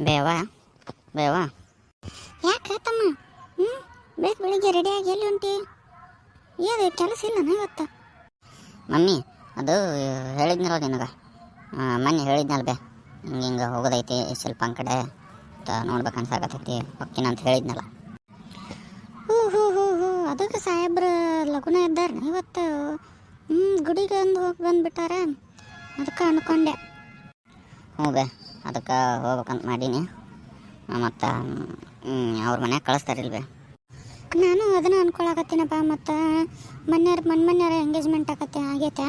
ಬೇವಾ ಬೇವಾ. ಯಾಕೆ ತಮ್ಮ? ಹ್ಞೂ ಬೇಕು ಬೆಳಿಗ್ಗೆ ರೆಡಿಯಾಗಿ ಎಲ್ಲಿ ಹೊಂಟಿ ಏನು ಕೆಲಸ ಇಲ್ಲ ಇವತ್ತು? ಮಮ್ಮಿ ಅದು ಹೇಳಿದ್ನಲ್ಲ ನಿನಗೆ? ಮೊನ್ನೆ ಹೇಳಿದ್ನಲ್ಲ ಬೇ ಹಿಂಗೆ ಹಿಂಗೆ ಹೋಗೋದೈತಿ ಶಿಲ್ಪನ್ ಕಡೆ ಅಂತ ನೋಡ್ಬೇಕು ಅನ್ಸಾಕತ್ತೈತಿ ಹೊಕ್ಕಿನ ಅಂತ ಹೇಳಿದ್ನಲ್ಲ. ಹ್ಞೂ ಹ್ಞೂ ಹ್ಞೂ ಹ್ಞೂ ಅದಕ್ಕೆ ಸಾಹೇಬ್ರು ಲಗುನ ಇದ್ದಾರೆ ಇವತ್ತು? ಹ್ಞೂ ಗುಡಿಗೆ ಒಂದು ಹೋಗಿ ಬಂದುಬಿಟ್ಟಾರ? ಅದಕ್ಕೆ ಅನ್ಕೊಂಡೆ. ಹ್ಞೂ ಬೇ. ಅದಕ್ಕೆ ಹೋಗ್ಬೇಕಂತ ಮಾಡೀನಿ. ಮತ್ತು ಅವ್ರ ಮನ್ಯಾಗ ಕಳಿಸ್ತಾರೆ ಇಲ್ವೇ? ನಾನು ಅದನ್ನ ಅನ್ಕೊಳಕತ್ತೀನಪ್ಪ ಮತ್ತು ಮನೆಯವ್ರ ಮನ್ ಮನೆಯವ್ರ ಎಂಗೇಜ್ಮೆಂಟ್ ಆಗತ್ತೆ ಆಗೈತೆ.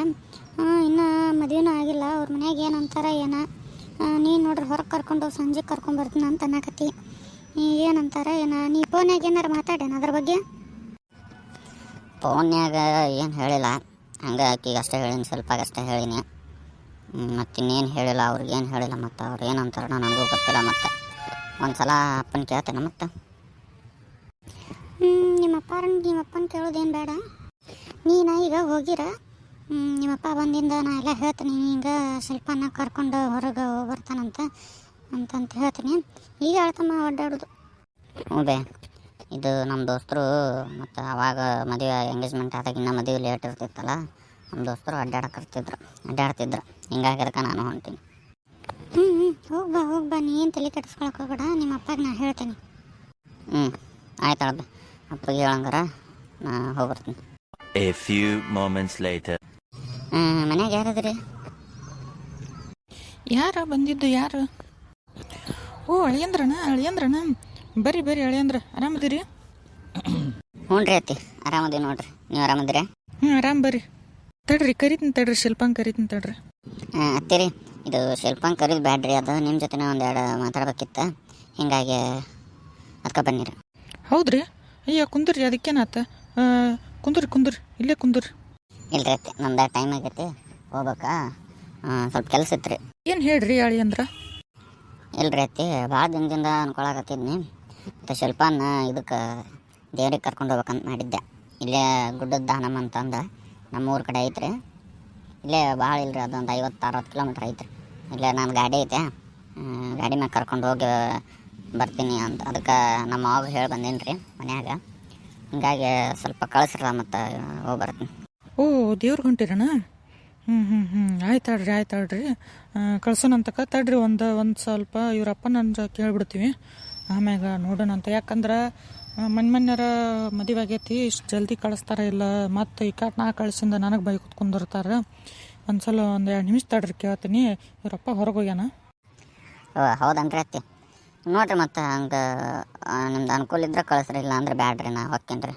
ಇನ್ನೂ ಮದುವೆನೂ ಆಗಿಲ್ಲ ಅವ್ರ ಮನ್ಯಾಗ ಏನು ಅಂತಾರೆ ಏನ? ನೀನು ನೋಡ್ರಿ ಹೊರಗೆ ಕರ್ಕೊಂಡು ಸಂಜೆ ಕರ್ಕೊಂಬರ್ತೀನಿ ಅಂತ ಅನ್ನಕತ್ತಿ. ಏನಂತಾರ ಏನ ನೀ ಫೋನ್ಯಾಗ ಏನಾರು ಮಾತಾಡೇನ ಅದ್ರ ಬಗ್ಗೆ? ಫೋನ್ಯಾಗ ಏನು ಹೇಳಿಲ್ಲ. ಹಂಗೆ ಆಕಿಗೆ ಅಷ್ಟೇ ಹೇಳೀನಿ ಸ್ವಲ್ಪ ಅಷ್ಟೇ ಹೇಳೀನಿ. ಮತ್ತು ಇನ್ನೇನು ಹೇಳಿಲ್ಲ ಅವ್ರಿಗೆ ಏನು ಹೇಳಿಲ್ಲ ಮತ್ತು ಅವ್ರು ಏನು ಅಂತಾರ ನನಗೂ ಗೊತ್ತಿಲ್ಲ ಮತ್ತು. ಒಂದು ಸಲ ಅಪ್ಪನ ಕೇಳ್ತೇನೆ ಮತ್ತು. ನಿಮ್ಮ ಅಪ್ಪಾರ ನಿಮ್ಮ ಅಪ್ಪನ ಕೇಳೋದೇನು ಬೇಡ. ನೀನು ಈಗ ಹೋಗಿರ. ನಿಮ್ಮಪ್ಪ ಬಂದಿಂದ ನಾ ಎಲ್ಲ ಹೇಳ್ತೀನಿ ಹಿಂಗೆ ಶಿಲ್ಪನ ಕರ್ಕೊಂಡು ಹೊರಗೆ ಬರ್ತಾನಂತ, ಅಂತಂತ ಹೇಳ್ತೀನಿ. ಈಗ ಹೇಳ್ತಮ್ಮ ಒಡ್ಡಾಡೋದು ಹ್ಞೂ ಬೇ ಇದು ನಮ್ಮ ದೋಸ್ತರು, ಮತ್ತು ಅವಾಗ ಮದುವೆ ಎಂಗೇಜ್ಮೆಂಟ್ ಆದಾಗ ಇನ್ನೂ ಮದುವೆ ಲೇಟ್ ಇರ್ತಿತ್ತಲ್ಲ. ನಮ್ಮ ದೋಸ್ತರು ಅಡ್ಡಾಡಕರ್ತಿದ್ರು ಅಡ್ಡಾಡ್ತಿದ್ರು. ಹಿಂಗಾಗಿ ಅದಕ್ಕೆ ನಾನು ಹೊಂಟೀನಿ. ಹ್ಞೂ ಹ್ಞೂ ಹೋಗಿ ಬಾ ಹೋಗಿ ಬಾ ನೀ ಏನು ತಲೆ ಕೆಡಿಸ್ಕೊಳಕ್ಕೆ ಹೋಗ್ಬೇಡ. ನಿಮ್ಮ ಅಪ್ಪಗೆ ನಾ ಹೇಳ್ತೀನಿ. ಹ್ಞೂ ಆಯ್ತು ಅಳ್ಬ ಅಪ್ಪಗೆ ಹೇಳಂಗಾರ ನಾ ಹೋಗ್ಬರ್ತೀನಿ. A few moments later. ಮನ್ಯಾಗ ಯಾರದ್ರಿ? ಯಾರ ಬಂದಿದ್ದು ಯಾರು? ಓ ಅಳಿಯಂದ್ರಣ ಅಳಿಯಂದ್ರಣ ಬರ್ರಿ ಬರ್ರಿ ಅಳಿಯಂದ್ರ. ಆರಾಮದಿರಿ? ಹ್ಞೂ ರೀ ಅತ್ತಿ. ಆರಾಮದಿ ನೋಡ್ರಿ. ನೀವು ಆರಾಮದಿರಿ? ಹ್ಞೂ ಆರಾಮ್ ಬರ್ರಿ. ತಡ್ರಿ ಕರಿತೀನಿ ತಡ್ರಿ ಶಿಲ್ಪಂಗ್ ಕರಿತೀನಿ ತಡ್ರಿ. ಹಾಂ ಅತ್ತಿರಿ ಇದು ಶಿಲ್ಪಂಗ್ ಕರೀದು ಬ್ಯಾಡ್ರಿ ಅದು ನಿಮ್ಮ ಜೊತೆನೇ ಎರಡು ಮಾತಾಡ್ಬೇಕಿತ್ತು. ಹಿಂಗಾಗಿ ಅದಕ್ಕೆ ಬನ್ನಿರಿ. ಹೌದ್ರಿ? ಅಯ್ಯ ಕುಂದ್ರಿ ಅದಕ್ಕೇನಾತ? ಕುಂದ್ರಿ ಕುಂದ್ರಿ ಇಲ್ಲೇ ಕುಂದ್ರಿ. ಇಲ್ರಿ ಅತ್ತೆ ನಮ್ದು ಟೈಮ್ ಆಗೈತಿ ಹೋಗ್ಬೇಕಾ? ಸ್ವಲ್ಪ ಕೆಲಸ ಇತ್ತು ರೀ ಏನು ಹೇಳ್ರಿ ಅಂದ್ರ? ಇಲ್ರಿ ಅತ್ತಿ ಭಾಳ ದಿನದಿಂದ ಅನ್ಕೊಳಕತ್ತಿದ್ನಿ ಮತ್ತು ಶಿಲ್ಪಾನ ಇದಕ್ಕೆ ದೇವ್ರಿಗೆ ಕರ್ಕೊಂಡು ಹೋಗ್ಬೇಕಂತ ಮಾಡಿದ್ದೆ. ಇಲ್ಲೇ ಗುಡ್ಡದ ದಾನಮ್ಮ ಅಂತಂದು. ನಮ್ಮ ಊರ ಕಡೆ ಐತ್ರಿ. ಇಲ್ಲೇ ಭಾಳ ಇಲ್ರಿ, ಅದೊಂದು ಐವತ್ತು ಅರವತ್ತು ಕಿಲೋಮೀಟ್ರ್ ಐತ್ರಿ. ಇಲ್ಲೇ ನಾನು ಗಾಡಿ ಐತೆ. ಗಾಡಿ ಮ್ಯಾಗ ಕರ್ಕೊಂಡು ಹೋಗಿ ಬರ್ತೀನಿ ಅಂತ. ಅದಕ್ಕೆ ನಮ್ಮ ಮಾವ ಹೇಳಿ ಬಂದೇನು ರೀ ಮನ್ಯಾಗ. ಹಿಂಗಾಗಿ ಸ್ವಲ್ಪ ಕಳಿಸ್ರಲ್ಲ ಮತ್ತು ಹೋಗಿ ಬರ್ತೀನಿ. ಓ ದೇವ್ರಿಗೆ ಹೊಂಟಿರಣ? ಹ್ಞೂ ಹ್ಞೂ ಹ್ಞೂ ಆಯ್ತಾಳ್ರಿ ಆಯ್ತಾಳ್ರಿ ಕಳ್ಸೋಣಂತಕ ತಡ್ರಿ, ಒಂದು ಒಂದು ಸ್ವಲ್ಪ ಇವ್ರಪ್ಪ ನನ್ನ ಕೇಳಿಬಿಡ್ತೀವಿ. ಆಮ್ಯಾಗ ನೋಡೋಣಂತ ಯಾಕಂದ್ರೆ ಮನ್ ಮನ್ಯಾರ ಮದುವೆ ಆಗೈತಿ. ಇಷ್ಟು ಜಲ್ದಿ ಕಳಿಸ್ತಾರ ಇಲ್ಲ. ಮತ್ತು ಈ ಕಾಟ್ ನಾ ಕಳ್ಸಿಂದ ನನಗೆ ಬೈ ಕುತ್ಕೊಂಡಿರ್ತಾರೆ ಒಂದು ಸಲ ಒಂದು ಎರಡು ನಿಮಿಷ ತಡ್ರಿ ಕೇಳ್ತೀನಿ. ಇವರಪ್ಪ ಹೊರಗೆ ಹೋಗ್ಯಾನ? ಹೌದನ್ರಿ ಅತ್ತಿ. ನೋಡ್ರಿ ಮತ್ತು ಹಂಗೆ ನಿಮ್ದು ಅನುಕೂಲ ಇದ್ರೆ ಕಳಿಸ್ರಿ ಇಲ್ಲ ಅಂದ್ರೆ ಬ್ಯಾಡ್ರಿ ನಾ ಹೊಕ್ಕೇನ್ರಿ.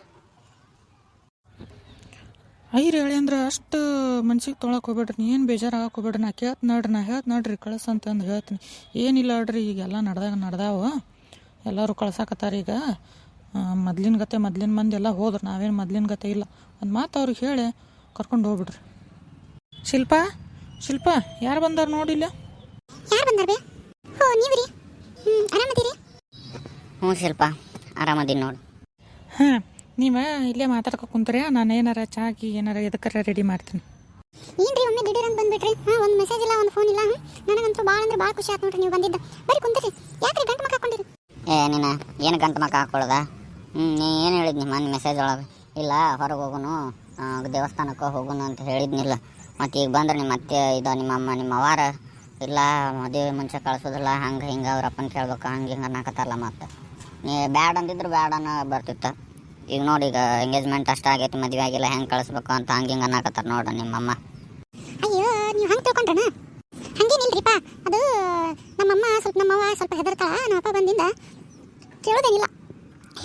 ಐರಿ ಹೇಳಿ ಅಂದ್ರೆ ಅಷ್ಟು ಮನ್ಸಿಗೆ ತೊಳಕ್ ಹೋಗ್ಬೇಡ್ರಿ ನೀ ಏನು ಬೇಜಾರಾಗಕ್ಕೆ ಹೋಗ್ಬೇಡ್ರಿ ನಾ ಕೇಳ್ತ ನೋಡ್ರಿ ನಾ ಹೇಳ್ತ ನೋಡ್ರಿ ಕಳ್ಸ ಅಂತಂದು ಹೇಳ್ತೀನಿ. ಏನಿಲ್ಲ ನೋಡ್ರಿ ಈಗೆಲ್ಲ ನಡ್ದಾಗ ನಡ್ದಾವ. ಎಲ್ಲರೂ ಕಳ್ಸಾಕತ್ತಾರ ಈಗ. ಮೊದ್ಲಿನ ಗತೆ ಮೊದ್ಲಿನ ಮಂದಿ ಎಲ್ಲ ಹೋದ್ರು ನಾವೇನು ಮೊದ್ಲಿನ ಗತೆ ಇಲ್ಲ. ಒಂದು ಮಾತು ಅವ್ರಿಗೆ ಹೇಳಿ ಕರ್ಕೊಂಡು ಹೋಗ್ಬಿಡ್ರಿ ಶಿಲ್ಪ ಶಿಲ್ಪ ಯಾರು ಬಂದಾರ ನೋಡಿಲ್ಲ ಯಾರು ಬಂದಾರ ಬೇ? ಓ ರೀ ಹ್ಞೂ ಆರಾಮದಿರಿ? ಹ್ಞೂ ಶಿಲ್ಪ ಆರಾಮದೀನಿ ನೋಡು. ಹಾಂ ನೀವು ಇಲ್ಲೇ ಮಾತಾಡ್ಕೊ ಕುಂತ್ರೆ ನಾನು ಏನಾರ ಚಾಕಿ ಏನಾರ ಎದಕ್ಕಾರ ರೆಡಿ ಮಾಡ್ತೀನಿ. ಏನ್ರಿ ಒಮ್ಮೆ ದಿಢೀರ್ ಅಂತ ಬಂದ್ಬಿಟ್ರಿ? ಹಾಂ ಒಂದು ಮೆಸೇಜ್ ಇಲ್ಲ ಒಂದು ಫೋನ್ ಇಲ್ಲ? ನನಗಂತೂ ಭಾಳ ಅಂದ್ರೆ ಭಾಳ ಖುಷಿ ಆಯ್ತು ನೋಡ್ರಿ ನೀವು ಬಂದಿದ್ದ. ಬರಿ ಕುಂತೀರಿ. ಯಾಕ್ರಿ ಗಂಟು ಮಕ್ಕ ಹಾಕೊಂಡಿರಿ? ಏ ನೀನು ಏನು ಗಂಟು ಮಕ್ಕ ಹಾಕೊಳ್ಳೋದ ಹ್ಞೂ ನೀ ಏನು ಹೇಳಿದ್ನಿ ಮೊನ್ನೆ ಮೆಸೇಜ್ ಒಳಗೆ? ಇಲ್ಲ, ಹೊರಗೆ ಹೋಗುನು ದೇವಸ್ಥಾನಕ್ಕೆ ಹೋಗುನು ಅಂತ ಹೇಳಿದ್ನಿಲ್ಲ. ಮತ್ತು ಈಗ ಬಂದ್ರೆ ನಿಮ್ಮ ಅತ್ತೆ, ಇದು ನಿಮ್ಮ ಅಮ್ಮ, ನಿಮ್ಮ ಅವಾರ ಇಲ್ಲ, ಮದುವೆ ಮುಂಚೆ ಕಳಿಸೋದಿಲ್ಲ, ಹಂಗೆ ಹಿಂಗೆ ಅವ್ರ ಅಪ್ಪನ ಕೇಳ್ಬೇಕು, ಹಂಗೆ ಹಿಂಗೆ ಅನ್ನಕತ್ತಲ್ಲ ಮತ್ತು. ನೀ ಬ್ಯಾಡ್ ಅಂದಿದ್ರು ಬ್ಯಾಡ್ ಅನ್ನೋ ಬರ್ತಿತ್ತು. ಈಗ ನೋಡಿ, ಈಗ ಎಂಗೇಜ್ಮೆಂಟ್ ಅಷ್ಟ ಆಗೈತಿ, ಮದುವೆ ಆಗಿಲ್ಲ, ಹೆಂಗೆ ಕಳಿಸ್ಬೇಕು ಅಂತ ಹಂಗೆ ಹಿಂಗೆ ಅನ್ನಕತ್ತಾರ ನೋಡು ನಿಮ್ಮಮ್ಮ ಅಯ್ಯೋ, ನೀವು ಹಂಗೆ ತಿಳ್ಕೊಂಡ್ರಣ ಹಂಗೇನಿಲ್ರಿಪ್ಪ ಅದು ನಮ್ಮಮ್ಮ ಸ್ವಲ್ಪ ನಮ್ಮವ್ವ ಸ್ವಲ್ಪ ಹೆದರ್ತಾಳ ನಮ್ಮಪ್ಪ ಬಂದಿಂದ. ಕೇಳೋದೇನಿಲ್ಲ.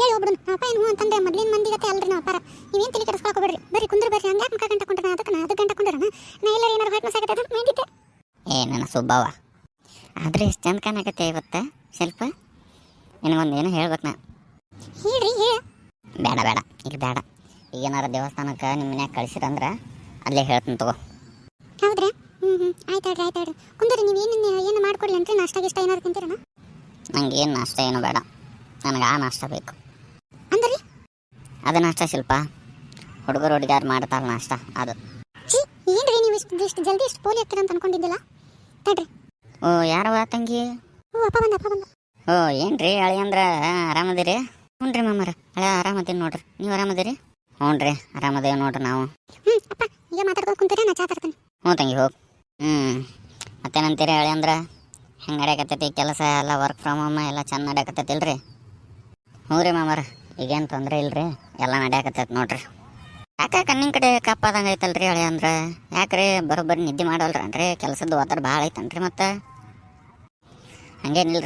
ಹೇಳಿ ಹೋಗ್ಬಿಡು. ಅಪ್ಪ ಏನು ಅಂತಂದ್ರೆ ಮೊದಲಿನ ಮಂದಿ ಗತೆ ಅಲ್ರಿ ನಮ್ಮಪ್ಪಾರ ನೀವೇನು ತಲೆ ಹೋಗ್ರಿ ಬರ್ರಿ ಕುಂದ್ರ ಬರ್ರಿ. ಹಂಗೆ ಮುಖ ಗಂಟೆ ಕೊಂಡ್ರ ಅದಕ್ಕೆ ನಾ ಅದಕ್ಕೆ ಗಂಟೆ ಕೊಂಡ್ರಣ ನಾ ಎಲ್ಲರೂ ಏನಾರು ಹೊಟ್ಟೆ ಅದು ಮೇಂದಿದ್ದೆ ಏ ನನ್ನ ಸುಬ್ಬವ್ವ ಆದ್ರೆ ಎಷ್ಟು ಚಂದ ಕಾಣಕತ್ತೆ ಇವತ್ತು ಸ್ವಲ್ಪ ನಿನಗೊಂದು ಏನೋ ಹೇಳ್ಬೇಕು ನಾ. ಹೇಳ್ರಿ ಹೇಳ. ಬೇಡ ಬೇಡ. ಈಗ ಬೇಡ. ಈಗ ಏನಾರ ದೇವಸ್ಥಾನಕ್ಕೆ ನಿಮ್ಮ ಮನ್ಯಾಗ ಕಳಿಸಿರಂದ್ರೆ ಅಲ್ಲೇ ಹೇಳ್ತೀನಿ ತಗೋ. ಹೌದ್ರಿ? ಹ್ಞೂ ಹ್ಞೂ ಆಯ್ತು ಹೇಳ್ರಿ ಆಯ್ತು ಹೇಳ್ರಿ ಕುಂದ್ರಿ ನೀವು ಏನು ಏನು ಮಾಡ್ಕೊಡ್ಲಿ ಅಂತ ನಾಷ್ಟ ಇಷ್ಟ ಏನಾರು ತಿಂತೀರಣ್ಣ? ನಂಗೆ ಏನು ನಾಷ್ಟ ಏನು ಬೇಡ. ನನಗೆ ಆ ನಾಷ್ಟ ಬೇಕು. ಅದು ನಾಷ್ಟ ಶಿಲ್ಪ. ಹುಡುಗರು ಹುಡುಗಿಯಾರು ಮಾಡ್ತಾರ ನಾಷ್ಟ ಅದು. ಛೀ ಏನ್ರಿ ನೀವು ಇಷ್ಟು ಇಷ್ಟು ಜಲ್ದಿ ಇಷ್ಟು ಪೋಲಿ ಆಗ್ತೀರ ಅಂತ ಅನ್ಕೊಂಡಿದ್ದಿಲ್ಲ? ತಡ್ರಿ. ಓ ಯಾರವ ತಂಗಿ? ಓ ಅಪ್ಪ ಬಂದ ಅಪ್ಪ ಬಂದ. ಓ ಏನ್ರಿ ಹಳಿ ಅಂದ್ರೆ ಆರಾಮದಿರಿ? ಹ್ಞೂ ರೀ ಮಾಮರ ಹಳೆ ಆರಾಮದೀನಿ ನೋಡ್ರಿ. ನೀವು ಆರಾಮದಿರಿ? ಹ್ಞೂ ರೀ ಆರಾಮದೇವಿ ನೋಡ್ರಿ ನಾವು. ಹ್ಞೂ ಅಪ್ಪ ಈಗ ಮಾತಾಡ್ಕೊಂಡು ಕುಂತೀರ ನಾ ಚಾ ತರ್ತೀನಿ. ಹ್ಞೂ ತಂಗಿ ಹೋಗಿ. ಹ್ಞೂ ಮತ್ತೇನಂತೀರಿ ಹಳೆ ಅಂದ್ರೆ? ಹೆಂಗೆ ನಡೆಯಕತ್ತೈತಿ? ಕೆಲಸ ಎಲ್ಲ ವರ್ಕ್ ಫ್ರಮ್ ಹೋಮ್ ಎಲ್ಲ ಚೆನ್ನಾಗಿ ನಡೆಯಕತ್ತೈತಿ ಇಲ್ರಿ ಹ್ಞೂ ರೀ ಮಾಮರ. ಈಗೇನು ತೊಂದರೆ ಇಲ್ಲ ರೀ ಎಲ್ಲ ನಡ್ಯಾಕತ್ತೈತೆ ನೋಡ್ರಿ. ಯಾಕೆ ಕಣ್ಣಿನ ಕಡೆ ಕಪ್ಪಾದಂಗೆ ಐತಲ್ರಿ ಹಳೆ ಅಂದ್ರೆ? ಯಾಕ್ರಿ ಬರೋಬ್ಬರಿ ನಿದ್ದೆ ಮಾಡಲ್ರನ್ರಿ ಕೆಲಸದ ಒತ್ತಡ ಭಾಳ ಐತನ್ರಿ ಮತ್ತೆ?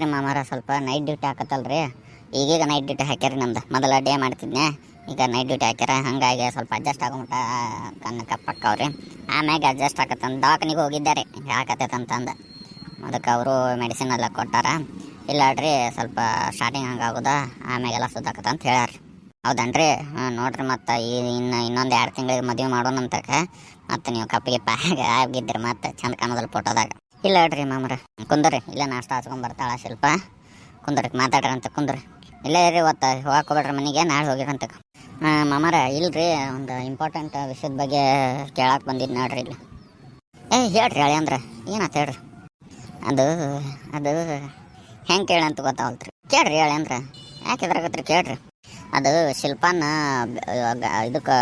ರೀ ಮಾಮಾರ, ಸ್ವಲ್ಪ ನೈಟ್ ಡ್ಯೂಟಿ ಹಾಕತ್ತಲ್ರಿ. ಈಗೀಗ ನೈಟ್ ಡ್ಯೂಟಿ ಹಾಕ್ಯಾರಿ ನಮ್ದು. ಮೊದಲ ಡೇ ಮಾಡ್ತಿದ್ನೆ ಈಗ ನೈಟ್ ಡ್ಯೂಟಿ ಹಾಕ್ಯಾರ. ಹಂಗಾಗಿ ಸ್ವಲ್ಪ ಅಡ್ಜಸ್ಟ್ ಆಗೋಮಟ ಕಣ್ಣು ಕಪ್ಪಕ್ಕವ್ರಿ. ಆಮ್ಯಾಗ ಅಡ್ಜಸ್ಟ್ ಆಗತ್ತಂದು ದವಾಖಾನಿಗೆ ಹೋಗಿದ್ದಾರೆ ಹಾಕತ್ತೈತಂತಂದು ಅದಕ್ಕೆ ಅವರು ಮೆಡಿಸಿನ್ ಎಲ್ಲ ಕೊಟ್ಟಾರ. ಇಲ್ಲ ರೀ ಸ್ವಲ್ಪ ಸ್ಟಾರ್ಟಿಂಗ್ ಹಂಗೆ ಆಗೋದಾ, ಆಮ್ಯಾಗೆಲ್ಲ ಸುದ್ದಾಕತ್ತ ಅಂತ ಹೇಳ್ಯಾರ ಹೌದನ್ರಿ? ನೋಡ್ರಿ ಮತ್ತು, ಈ ಇನ್ನು ಇನ್ನೊಂದು ಎರಡು ತಿಂಗಳಿಗೆ ಮದುವೆ ಮಾಡೋಣಂತಕ, ಮತ್ತು ನೀವು ಕಪ್ಪಿಗೆ ಪಾಗ ಆಗಿದ್ರಿ ಮತ್ತು, ಚಂದ ಕಾಣೋದಲ್ಲ ಫೋಟೋದಾಗ. ಇಲ್ಲ ಹೇಳ್ರಿ ಮಾಮ್ರ, ಕುಂದ್ರಿ, ಇಲ್ಲ ನಾಷ್ಟ ಹಚ್ಕೊಂಡ್ ಬರ್ತಾಳ ಶಿಲ್ಪ. ಕುಂದ್ರಿ, ಮಾತಾಡ್ರಿ ಅಂತ ಕುಂದ್ರಿ. ಇಲ್ಲೇ ರೀ ಇವತ್ತು ಹೋಗ್ಬೇಡ್ರಿ ಮನೆಗೆ, ನಾಳೆ ಹೋಗಿರಂತ ಮಾಮರ, ಇಲ್ರಿ, ಒಂದು ಇಂಪಾರ್ಟೆಂಟ್ ವಿಷಯದ ಬಗ್ಗೆ ಕೇಳಕ್ಕೆ ಬಂದಿದ್ದು ನೋಡ್ರಿ ಇಲ್ಲಿ. ಏ, ಹೇಳ್ರಿ ಹೇಳಿ ಅಂದ್ರೆ ಏನಾಯ್ತು ಹೇಳ್ರಿ? ಅದು ಅದು ಹೆಂಗೆ ಕೇಳಂತ ಗೊತ್ತಾವಲ್ತ್ರಿ. ಕೇಳ್ರಿ ಹೇಳಿ ಅಂದ್ರೆ. ಯಾಕೆ ಇದ್ರಾಗತ್ರಿ ಕೇಳ್ರಿ. ಅದು ಶಿಲ್ಪಾನ ಇದಕ್ಕೆ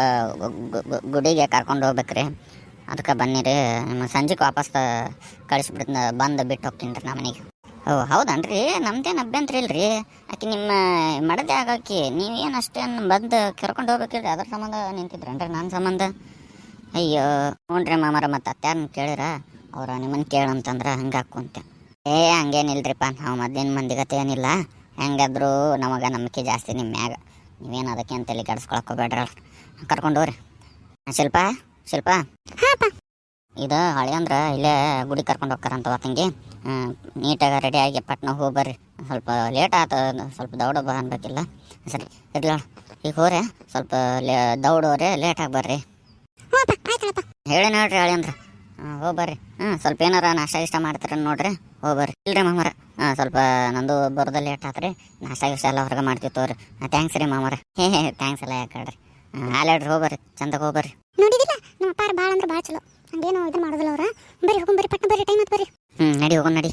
ಗುಡಿಗೆ ಕರ್ಕೊಂಡು ಹೋಗ್ಬೇಕ್ರಿ. ಅದಕ್ಕೆ ಬನ್ನಿರಿ. ನಿಮ್ಮ ಸಂಜೆಗೆ ವಾಪಸ್ ಕಳಿಸ್ಬಿಟ್ಟು ಬಂದು ಬಿಟ್ಟು ಹೋಗ್ತೀನಿ ರೀ ಮನೆಗೆ. ಓ, ಹೌದನ್ರಿ. ನಮ್ದೇನು ಅಭ್ಯಂತರ ಇಲ್ರಿ. ಆಕೆ ನಿಮ್ಮ ಮಡದೆ ಆಗಾಕಿ. ನೀವೇನು ಅಷ್ಟೇನು ಬಂದು ಕರ್ಕೊಂಡು ಹೋಗ್ಬೇಕಿಲ್ರಿ? ಅದ್ರ ಸಂಬಂಧ ನಿಂತಿದ್ರೇನ್ರಿ ನನ್ನ ಸಂಬಂಧ? ಅಯ್ಯೋ ಹ್ಞೂ ಮಾಮರ ಮತ್ತು ಅತ್ಯಾರನ್ನ ಕೇಳಿರ. ಅವ್ರ ನಿಮ್ಮನ್ನು ಕೇಳಂತಂದ್ರೆ ಹಂಗೆ ಹಾಕುಂತೆ ಏ ಹಂಗೇನಿಲ್ರಿಪ್ಪ ನಾವು ಮೊದ್ಲಿನ ಮಂದಿಗತೆ ಏನಿಲ್ಲ. ಹೆಂಗಾದ್ರು ನಮಗೆ ನಂಬಿಕೆ ಜಾಸ್ತಿ ನಿಮ್ಮ ಮ್ಯಾಗ. ನೀವೇನು ಅದಕ್ಕೆ ಅಂತ ತಲೆ ಕೆಡಿಸ್ಕೊಳಕ್ ಕರ್ಕೊಂಡು ಹೋಗ್ರಿ. ಶಿಲ್ಪ ಶಿಲ್ಪ. ಇದು ಹಳೆ ಅಂದ್ರೆ ಇಲ್ಲೇ ಗುಡಿ ಕರ್ಕೊಂಡು ಹೋಗ್ತಾರಂತ ತಂಗಿ. ನೀಟಾಗಿ ರೆಡಿಯಾಗಿ ಪಟ್ನ ಹೋಗಿ ಬರ್ರಿ. ಸ್ವಲ್ಪ ಲೇಟ್ ಆತ ಸ್ವಲ್ಪ ದೌಡ ಬಾ ಅನ್ಬೇಕಿಲ್ಲ. ಸರಿ ಇರ್ಲ ಈಗ ಹೋರೆ ಸ್ವಲ್ಪ ಲೇ ದೌಡೋರೆ ಲೇಟಾಗಿ ಬರ್ರಿ. ಹೇಳಿ ನೋಡ್ರಿ ಹಳೆ ಅಂದ್ರೆ. ಹಾಂ ಹೋಗಿ ಬರ್ರಿ. ಹ್ಞೂ ಸ್ವಲ್ಪ ಏನಾರ ನಾಷ್ಟ ಇಷ್ಟ ಮಾಡ್ತೀರ ನೋಡ್ರಿ. ಹೋಗಿ ಬರ್ರಿ. ಇಲ್ರಿ ಮಾಮರ. ಹಾಂ ಸ್ವಲ್ಪ ನಂದು ಬರೋದಲ್ಲಿ ಲೇಟ್ ಆತ್ರಿ. ನಾಷ್ಟ ಗಿಷ್ಟ ಎಲ್ಲ ಹೊರಗೆ ಮಾಡ್ತೀವಿ ತೋರಿ. ಥ್ಯಾಂಕ್ಸ್ ರೀ ಮಾಮರ. ಹೇ ಹೇ ಥ್ಯಾಂಕ್ಸ್ ಎಲ್ಲ ಯಾಕೆ ಹೇಳ್ರಿ. ಹಾಂ ಹಾಲಾಡ್ರಿ ಹೋಗಿ ಬರ್ರಿ. ಚಂದಾಗ ಹೋಗಿ ಬರ್ರಿ. ನೋಡಿದಿಲ್ಲ? ನಮ್ಮ ಅಪ್ಪಾರ ಭಾಳ ಅಂದ್ರೆ ಭಾಳ ಚಲೋ. ಹಂಗೇನು ಇದು ಮಾಡೋದಿಲ್ಲ ಅವ್ರ. ಬರ್ರಿ ಹೋಗೊಂಬರ್ರಿ ಪಟ್ನ ಬರ್ರಿ ಟೈಮ್ ಆತ್ ಬರ್ರಿ. ಹ್ಞೂ ನಡಿ ಹೋಗೋಣ ನಡಿ.